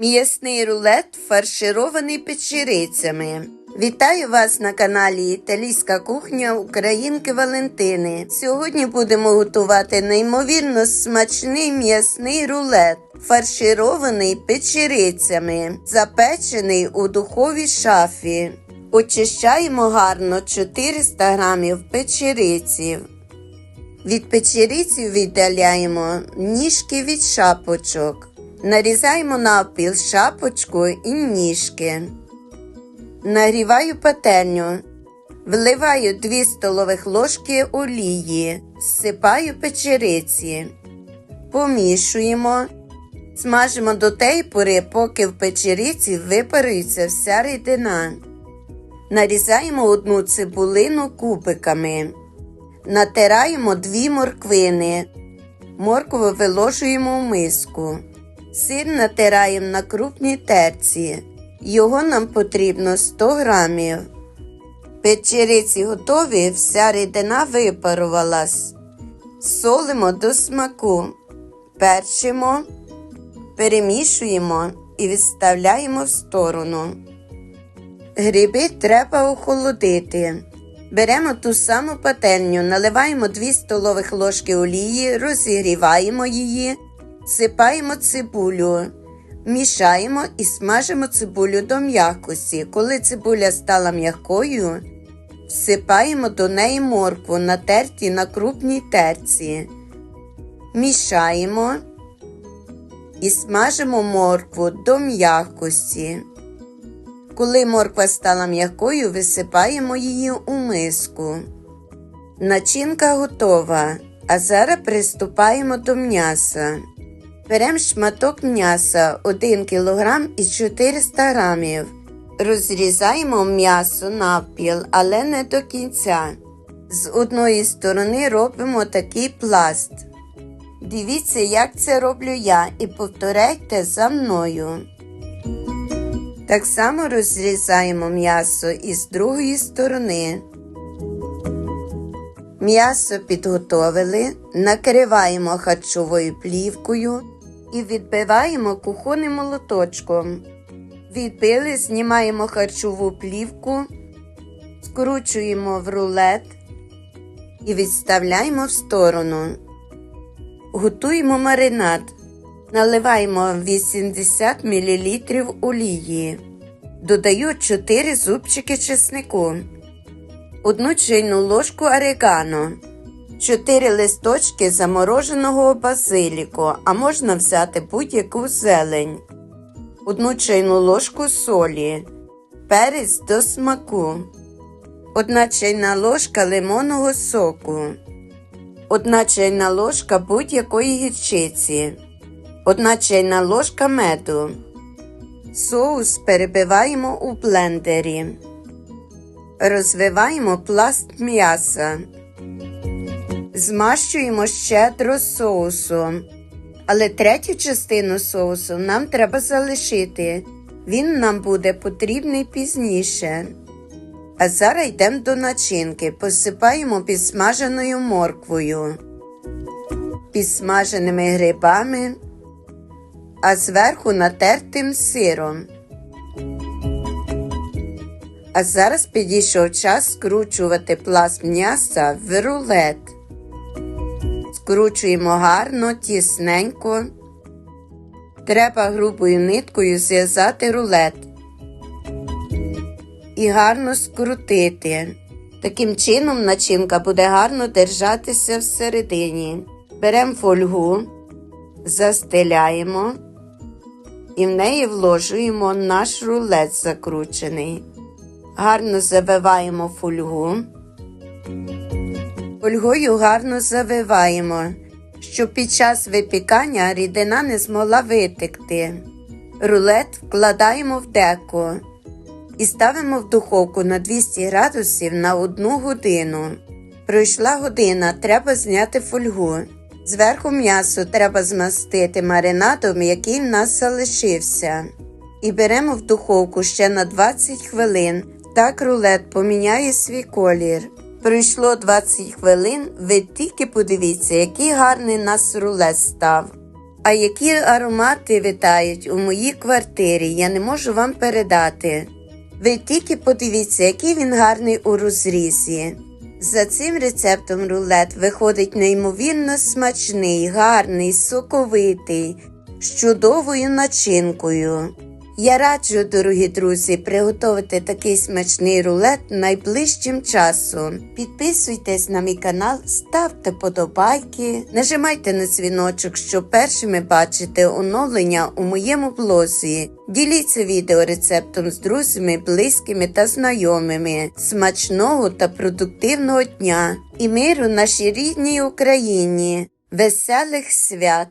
М'ясний рулет фарширований печерицями. Вітаю вас на каналі Італійська кухня Українки Валентини. Сьогодні будемо готувати неймовірно смачний м'ясний рулет, фарширований печерицями, запечений у духовій шафі. Очищаємо гарно 400 грамів печериців. Від печериців віддаляємо ніжки від шапочок. Нарізаємо навпіл шапочку і ніжки. Нагріваю пательню. Вливаю 2 столових ложки олії, всипаю печериці. Помішуємо. Смажимо до тієї пори, поки в печериці випарується вся рідина. Нарізаємо одну цибулину кубиками. Натираємо дві морквини. Моркву виложуємо в миску. Сир натираємо на крупній терці. Його нам потрібно 100 грамів. Печериці готові, вся рідина випарувалась. Солимо до смаку. Перчимо, перемішуємо і відставляємо в сторону. Гриби треба охолодити. Беремо ту саму пательню, наливаємо 2 столових ложки олії, розігріваємо її, сипаємо цибулю, мішаємо і смажимо цибулю до м'якості. Коли цибуля стала м'якою, всипаємо до неї моркву, натерті на крупній терці. Мішаємо і смажимо моркву до м'якості. Коли морква стала м'якою, висипаємо її у миску. Начинка готова. А зараз приступаємо до м'яса. Беремо шматок м'яса 1 кг і 400 г. Розрізаємо м'ясо навпіл, але не до кінця. З одної сторони робимо такий пласт. Дивіться, як це роблю я, і повторяйте за мною. Так само розрізаємо м'ясо і з другої сторони. М'ясо підготовили, накриваємо харчовою плівкою і відбиваємо кухонним молоточком. Відбили, знімаємо харчову плівку, скручуємо в рулет і відставляємо в сторону. Готуємо маринад. Наливаємо 80 мл олії. Додаю 4 зубчики чеснику, 1 чайну ложку орегано, 4 листочки замороженого базиліку, а можна взяти будь-яку зелень, 1 чайну ложку солі, перець до смаку, 1 чайна ложка лимонного соку, 1 чайна ложка будь-якої гірчиці. Одна чайна ложка меду. Соус перебиваємо у блендері. Розвиваємо пласт м'яса. Змащуємо щедро соусом. Але третю частину соусу нам треба залишити. Він нам буде потрібний пізніше. А зараз йдемо до начинки. Посипаємо підсмаженою морквою, підсмаженими грибами а зверху натертим сиром. А зараз підійшов час скручувати пласт м'яса в рулет. Скручуємо гарно, тісненько. Треба грубою ниткою зв'язати рулет і гарно скрутити. Таким чином начинка буде гарно держатися всередині. Беремо фольгу, застеляємо і в неї вложуємо наш рулет закручений. Гарно завиваємо фольгу. Фольгою гарно завиваємо, щоб під час випікання рідина не змогла витекти. Рулет вкладаємо в деко і ставимо в духовку на 200 градусів на 1 годину. Пройшла година, треба зняти фольгу. Зверху м'ясо треба змастити маринадом, який в нас залишився. І беремо в духовку ще на 20 хвилин. Так рулет поміняє свій колір. Пройшло 20 хвилин, ви тільки подивіться, який гарний нас рулет став. А які аромати витають у моїй квартирі, я не можу вам передати. Ви тільки подивіться, який він гарний у розрізі. За цим рецептом рулет виходить неймовірно смачний, гарний, соковитий, з чудовою начинкою. Я раджу, дорогі друзі, приготувати такий смачний рулет найближчим часом. Підписуйтесь на мій канал, ставте подобайки, нажимайте на дзвіночок, щоб першими бачити оновлення у моєму блозі. Діліться відео рецептом з друзями, близькими та знайомими. Смачного та продуктивного дня і миру нашій рідній Україні. Веселих свят!